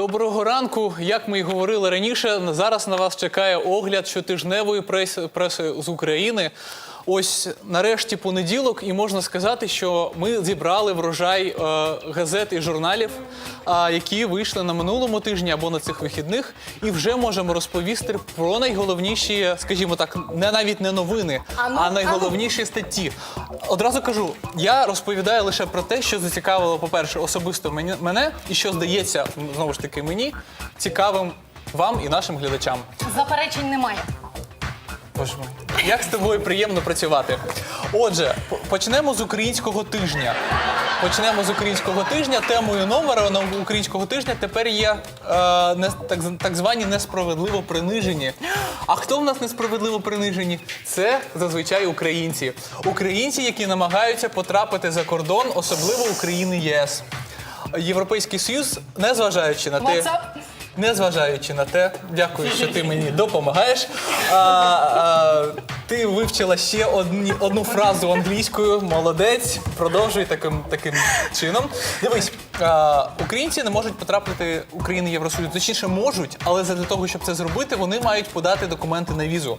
Доброго ранку. Як ми й говорили раніше, зараз на вас чекає огляд щотижневої преси, преси з України. Ось нарешті понеділок, і можна сказати, що ми зібрали врожай е, газет і журналів, які вийшли на минулому тижні або на цих вихідних, і вже можемо розповісти про найголовніші, скажімо так, не навіть не новини, А ну, а а ну. найголовніші статті. Одразу кажу, я розповідаю лише про те, що зацікавило, по-перше, особисто мене, і що здається, знову ж таки, мені цікавим вам і нашим глядачам. Заперечень немає. Боже мій, як з тобою приємно працювати. Отже, почнемо з українського тижня. Почнемо з українського тижня. Темою номера на українського тижня тепер є е, так, так звані несправедливо принижені. А хто в нас несправедливо принижені? Це зазвичай українці. Українці, які намагаються потрапити за кордон, особливо України ЄС. Європейський Союз, незважаючи на те. Незважаючи на те, дякую, що ти мені допомагаєш. А, а, ти вивчила ще одні, одну фразу англійською. Молодець. Продовжуй таким, таким чином. Дивись, а, українці не можуть потрапити в Україну Євросоюз. Точніше, можуть, але для того, щоб це зробити, вони мають подати документи на візу.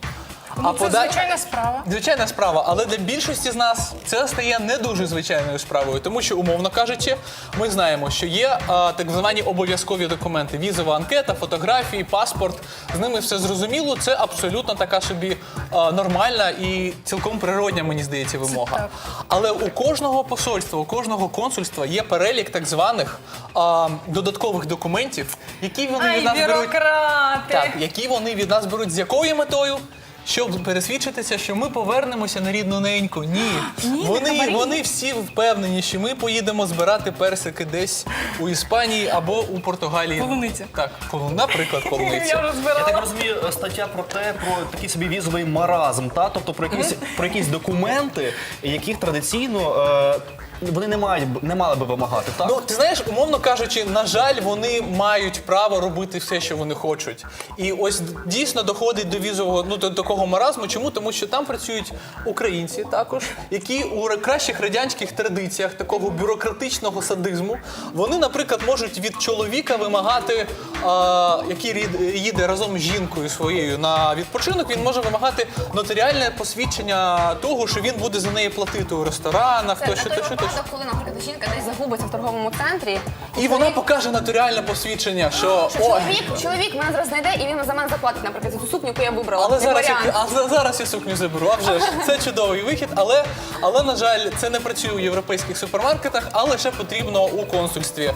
Ну, це пода- звичайна справа. Звичайна справа, але для більшості з нас це стає не дуже звичайною справою, тому що, умовно кажучи, ми знаємо, що є а, так звані обов'язкові документи: візова анкета, фотографії, паспорт. З ними все зрозуміло. Це абсолютно така собі а, нормальна і цілком природня, мені здається, вимога. Але у кожного посольства, у кожного консульства є перелік так званих а, додаткових документів, які вони від Ай, нас беруть. бюрократи. Так, які вони від нас беруть з якою метою? Щоб пересвідчитися, що ми повернемося на рідну неньку. Ні. Ні, вони, не хабарі. вони всі впевнені, що ми поїдемо збирати персики десь у Іспанії або у Португалії. Полуниця. Так, полу- наприклад, полуниця. Я так розумію, е, стаття про те, про такий собі візовий маразм, та тобто про якісь про якісь документи, яких традиційно е, вони не мають не мали би вимагати. Так Ну, ти знаєш, умовно кажучи, на жаль, вони мають право робити все, що вони хочуть. І ось дійсно доходить до візового, ну до такого маразму. Чому? Тому що там працюють українці також, які у кращих радянських традиціях такого бюрократичного садизму, вони, наприклад, можуть від чоловіка вимагати, а, який їде разом з жінкою своєю на відпочинок, він може вимагати нотаріальне посвідчення того, що він буде за неї платити у ресторанах, то на коли, наприклад, жінка десь загубиться в торговому центрі. І вона покаже нотаріальне посвідчення, що Що ой, чоловік, чоловік мене зараз знайде і він за мене заплатить, наприклад, за ту сукню, яку я вибрала. але зараз я, варіант. а за- зараз я сукню заберу. А вже ж це чудовий вихід. Але, але на жаль, це не працює у європейських супермаркетах, а лише потрібно у консульстві.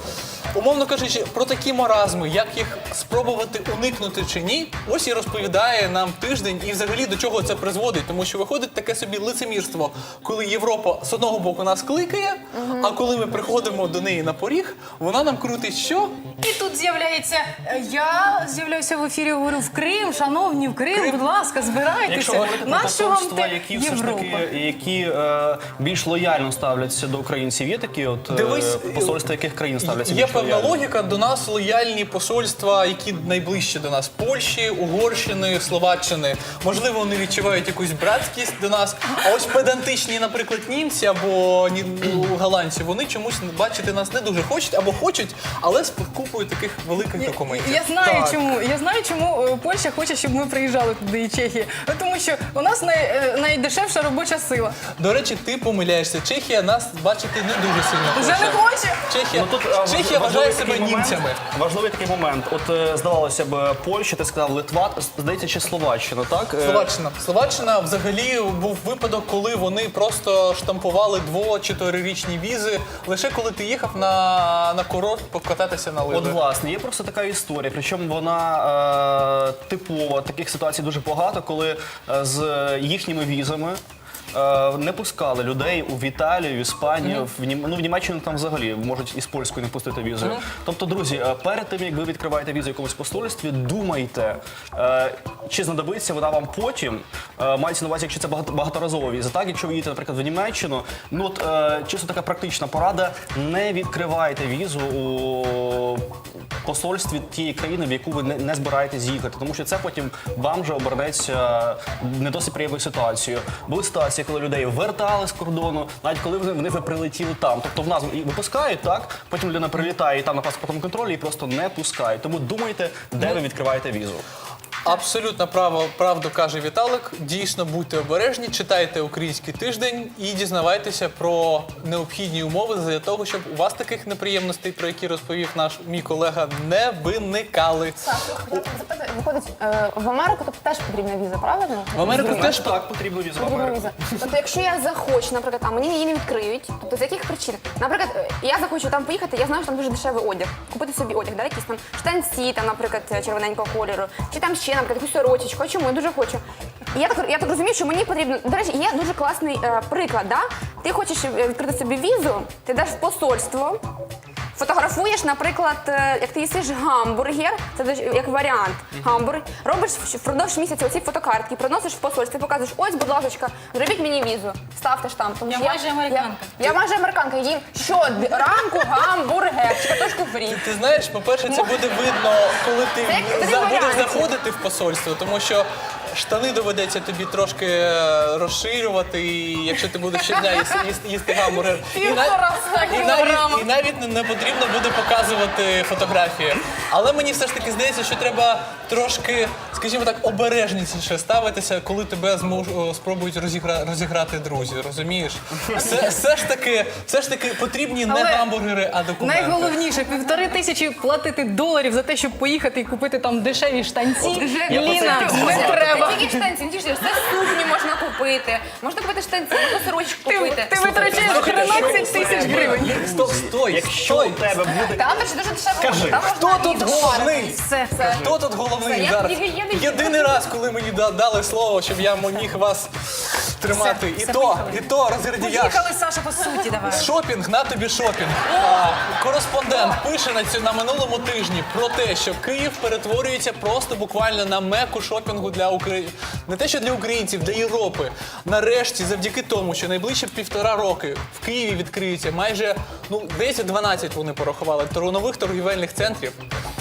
Умовно кажучи, про такі маразми, як їх спробувати уникнути чи ні, ось і розповідає нам тиждень, і взагалі до чого це призводить, тому що виходить таке собі лицемірство, коли Європа з одного боку нас кликає, а коли ми приходимо до неї на поріг, вона нам крутить що? І тут з'являється е, я з'являюся в ефірі. Говорю в Крим, шановні, в Крим, будь ласка, Якщо збирайтеся. говорити про Нащо вам посольства, які все ж Європа? таки які е, більш лояльно ставляться до українців, є такі от е, Дивись, посольства, яких країн ставляться Є більш певна лояльно? логіка. До нас лояльні посольства, які найближчі до нас Польщі, Угорщини, Словаччини. Можливо, вони відчувають якусь братськість до нас. А ось педантичні, наприклад, німці або ні- ну, голландці, вони чомусь бачити нас не дуже хочуть або хочуть, але з купою таких великих документів. Я знаю Так. чому. Я знаю, чому е, Польща хоче, щоб ми приїжджали туди і Чехія. Ну, Тому що у нас най, е, найдешевша робоча сила. До речі, ти помиляєшся. Чехія нас бачити не дуже сильно хоче. Вже не хоче. Чехія, Ну, тут, а, Чехія вважає такий себе момент- німцями. Важливий такий момент. От е, здавалося б, Польща, ти сказав Литва, здається, чи Словаччина, так? Е, Словаччина. Словаччина взагалі був випадок, коли вони просто штампували дво- чи трирічні візи, лише коли ти їхав на, на курорт покататися на От лижах. власне, є просто така історія, причому вона е, типова. Таких ситуацій дуже багато, коли е, з їхніми візами. Е, Не пускали людей у Італію, в Іспанію, в Нім... ну, в Німеччину там взагалі можуть із польською не пустити візою. Тобто, друзі, е, перед тим як ви відкриваєте візу в якомусь посольстві, думайте, е, чи знадобиться вона вам потім. Е, Мається на увазі, якщо це багато- багаторазова віза. Так, якщо ви їдете, наприклад, в Німеччину, ну от е, чисто така практична порада: не відкривайте візу у посольстві тієї країни, в яку ви не, не збираєтесь їхати, тому що це потім вам же обернеться не досить приємною ситуацією. Були ситуації, коли людей вертали з кордону, навіть коли вони, вже прилетіли там. Тобто в нас і випускають так, потім людина прилітає і там на паспортному контролі і просто не пускають. Тому думайте, де ви відкриваєте візу. Абсолютно право, правду каже Віталик. Дійсно будьте обережні, читайте український тиждень і дізнавайтеся про необхідні умови для того, щоб у вас таких неприємностей, про які розповів наш мій колега, не виникали. Так, хотіла запитати, виходить, е, в Америку тобто теж потрібна віза, правильно? В Америку Розумію. теж Так, потрібно візу в Потрібна Америку. віза. Тобто, якщо я захочу, наприклад, а мені її не відкриють, тобто з яких причин? Наприклад, е, я захочу там поїхати, я знаю, що там дуже дешевий одяг. Купити собі одяг, да, якісь там штанці, там, наприклад, червоненького кольору, чи там ще, наприклад, якусь сорочечку, а чому я дуже хочу. Я так, я так розумію, що мені потрібно. До речі, є дуже класний е, приклад. Да? Ти хочеш е, відкрити собі візу, ти йдеш в посольство. Фотографуєш, наприклад, е, як ти їсиш гамбургер, це дуже- як варіант гамбургер. Робиш впродовж місяця оці фотокартки, приносиш в посольство, показуєш, ось, будь ласка, зробіть мені візу, ставте штамп. Тому Я що майже американка. Я, я майже американка. Їм що ранку гамбургер, чи картошку фрі. Ти знаєш, по-перше, це буде видно, коли ти Це як за- три будеш варіанти. заходити в посольство, тому що штани доведеться тобі трошки е, розширювати, і якщо ти будеш щодня їсти, їсти, їсти гамбургер. І, на- Півтора і кілограма. навіть, і навіть не- не потрібно буде показувати фотографії. Але мені все ж таки здається, що треба трошки, скажімо так, обережніше ставитися, коли тебе змож, о, спробують розігра, розіграти друзі. Розумієш? Все, все ж таки, все ж таки потрібні не Але гамбургери, а документи. Найголовніше півтори тисячі платити доларів за те, щоб поїхати і купити там дешеві штанці. Ліна, не сказати. Тільки штанці, тільки штанці, все сукні можна купити. Можна купити штанці, можна сорочку Ти, купити. ти витрачаєш 13 тисяч гривень. Стоп, стой, Якщо у тебе буде Там речі дуже дешево. Кажи, Там Хто тут головний? Все. все. Хто тут головний зараз? Єдиний раз, коли мені дали слово, щоб я міг вас тримати. Все, і все, то, поїхали. і то розгардіяш. Поїхали, Саша, по суті, давай. Шопінг, на тобі шопінг. А, кореспондент пише на цю на минулому тижні про те, що Київ перетворюється просто буквально на меку шопінгу для України. Не те, що для українців, для Європи. Нарешті, завдяки тому, що найближче півтора роки в Києві відкриється майже ну здається, 12 вони порахували торонових торгівельних центрів.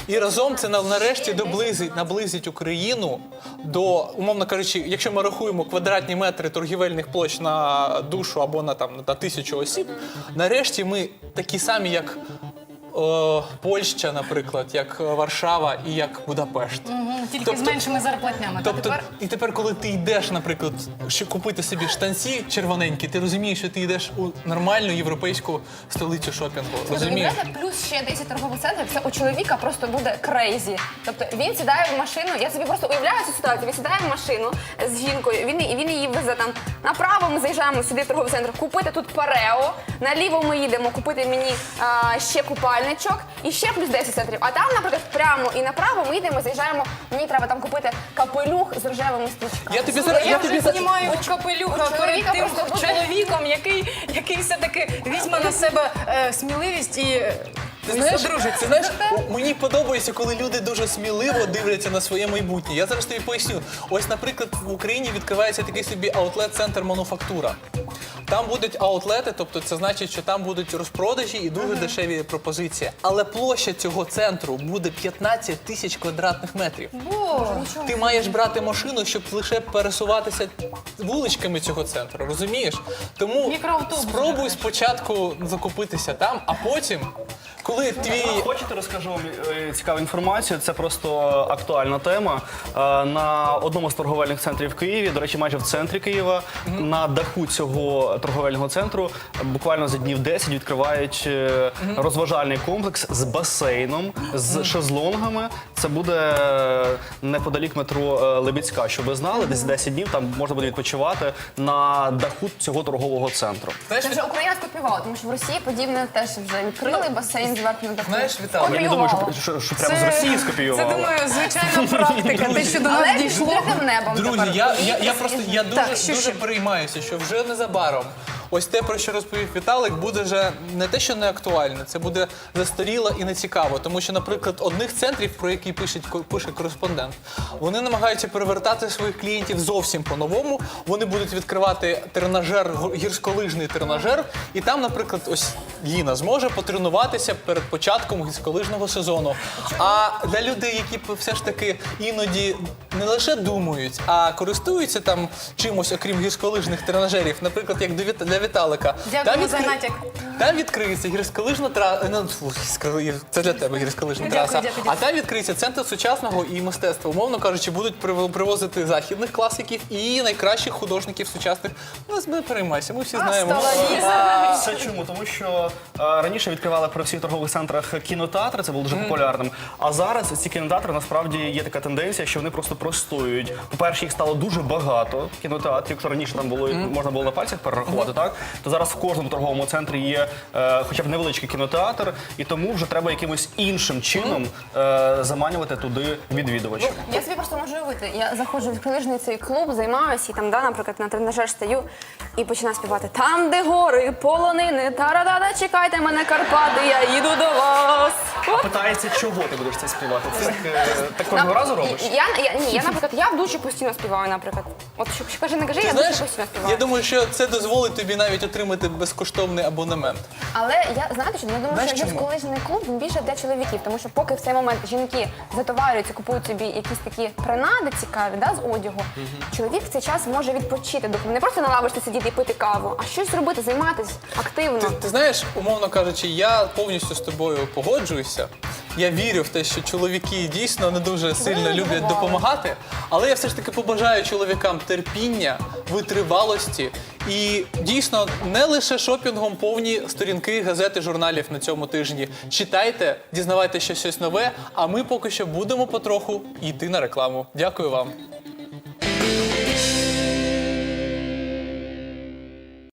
І разом це на- нарешті доблизить, наблизить Україну до, умовно кажучи, якщо ми рахуємо квадратні метри торгівельних площ на душу або на там на тисячу осіб, нарешті ми такі самі, як е, Польща, наприклад, як Варшава і як Будапешт. Тільки Тобто- з меншими зарплатнями. Та Тобто, тепер і тепер, коли ти йдеш, наприклад, щоб купити собі штанці червоненькі, ти розумієш, що ти йдеш у нормальну європейську столицю шопінгу. Розумієш? Уявляєте, плюс ще 10 торгових центрів, це у чоловіка просто буде крейзі. Тобто він сідає в машину, я собі просто уявляю цю ситуацію. Він сідає в машину з жінкою, він, він її везе там направо. Ми заїжджаємо сюди в торговий центр, купити тут парео. Наліво ми їдемо купити мені а, ще купальничок і ще плюс 10 центрів. А там, наприклад, прямо і направо ми йдемо, заїжджаємо. Мені треба там купити капелюх з рожевими стрічками. Я тобі зараз я я тобі за- знімаю капелюха у перед чоловіка тим просто буде- чоловіком, який, який все-таки візьме на себе е, сміливість і е, Ти знаєш, одружиться. ти знаєш, о, мені подобається, коли люди дуже сміливо дивляться на своє майбутнє. Я зараз тобі поясню. Ось, наприклад, в Україні відкривається такий собі аутлет-центр мануфактура. Там будуть аутлети, тобто це значить, що там будуть розпродажі і дуже дешеві пропозиції. Але площа цього центру буде 15 тисяч квадратних метрів. Ти маєш брати машину, щоб лише пересуватися вуличками цього центру, розумієш? Тому Мікроавтобус спробуй спочатку закупитися там, а потім, коли твій Хочете, розкажу вам е, цікаву інформацію. Це просто актуальна тема. Е, На одному з торговельних центрів в Києві, до речі, майже в центрі Києва, на даху цього торговельного центру е, буквально за днів 10 відкривають е, розважальний комплекс з басейном, з шезлонгами. Це буде е, неподалік метро е, Лебідська. Щоб ви знали, десь 10 днів там можна буде відпочивати на даху цього торгового центру. Це вже Україна скопіювала, тому що в Росії подібне теж вже відкрили басейн зверху на даху. Знаєш, Віталій, Я не думаю, що, що, що прямо з Росії Це, думаю, звичайна практика. Те, що до нас Але дійшло. відкритим небом Друзі, тепер. я, я, я просто я дуже, Так, що дуже ще? переймаюся, що вже незабаром ось те, про що розповів Віталик, буде вже не те, що не актуальне, це буде застаріло і нецікаво. Тому що, наприклад, одних центрів, про які пише, пише кореспондент, вони намагаються перевертати своїх клієнтів зовсім по-новому. Вони будуть відкривати тренажер, гірськолижний тренажер, і там, наприклад, ось Ліна зможе потренуватися перед початком гірськолижного сезону. А для людей, які все ж таки іноді не лише думають, а користуються там чимось, окрім гірськолижних тренажерів, наприклад, як для Віталика. Дякуємо там за натяк. Там відкриється гірськолижна траса. Ну, фу, гірсько- це для тебе гірськолижна Дякую, траса. дякую, А дякую. там відкриється центр сучасного і мистецтва. Умовно кажучи, будуть прив- привозити західних класиків і найкращих художників сучасних. Ну, не переймайся, ми всі знаємо. Це чому? Тому що е, раніше відкривали при всіх торгових центрах кінотеатри, це було дуже популярним. А зараз ці кінотеатри насправді є така тенденція, що вони просто простують. По-перше, їх стало дуже багато кінотеатрів. Якщо раніше там було можна було на пальцях перерахувати, так то зараз в кожному торговому центрі є е, хоча б невеличкий кінотеатр, і тому вже треба якимось іншим чином е, заманювати туди відвідувачів. Я собі просто можу уявити. Я заходжу в крилижний цей клуб, займаюся і там, да, наприклад, на тренажер стою і починаю співати Там, де гори, полонини, тарадада, чекайте мене, Карпати, я їду до вас. Оп. Питається, чого ти будеш це співати? Це так, е, так кожного разу робиш? Я, я, ні, я, наприклад, я в душі постійно співаю, наприклад. От що, що каже, не кажи, я в Знаєш, душі постійно я думаю, що це дозволить тобі навіть отримати безкоштовний абонемент. Але я знаєте, що я думаю, Знаєш що чому? гірськолижний клуб більше для чоловіків, тому що поки в цей момент жінки затоварюються, купують собі якісь такі принади цікаві да, з одягу, чоловік в цей час може відпочити духом. Не просто на лавочці сидіти і пити каву, а щось робити, займатися активно. Ти, ти знаєш, умовно кажучи, я повністю з тобою погоджуюся. Я вірю в те, що чоловіки дійсно не дуже сильно люблять допомагати. Але я все ж таки побажаю чоловікам терпіння, витривалості і дійсно не лише шопінгом повні сторінки газети, журналів на цьому тижні. Читайте, дізнавайтеся щось нове. А ми поки що будемо потроху йти на рекламу. Дякую вам.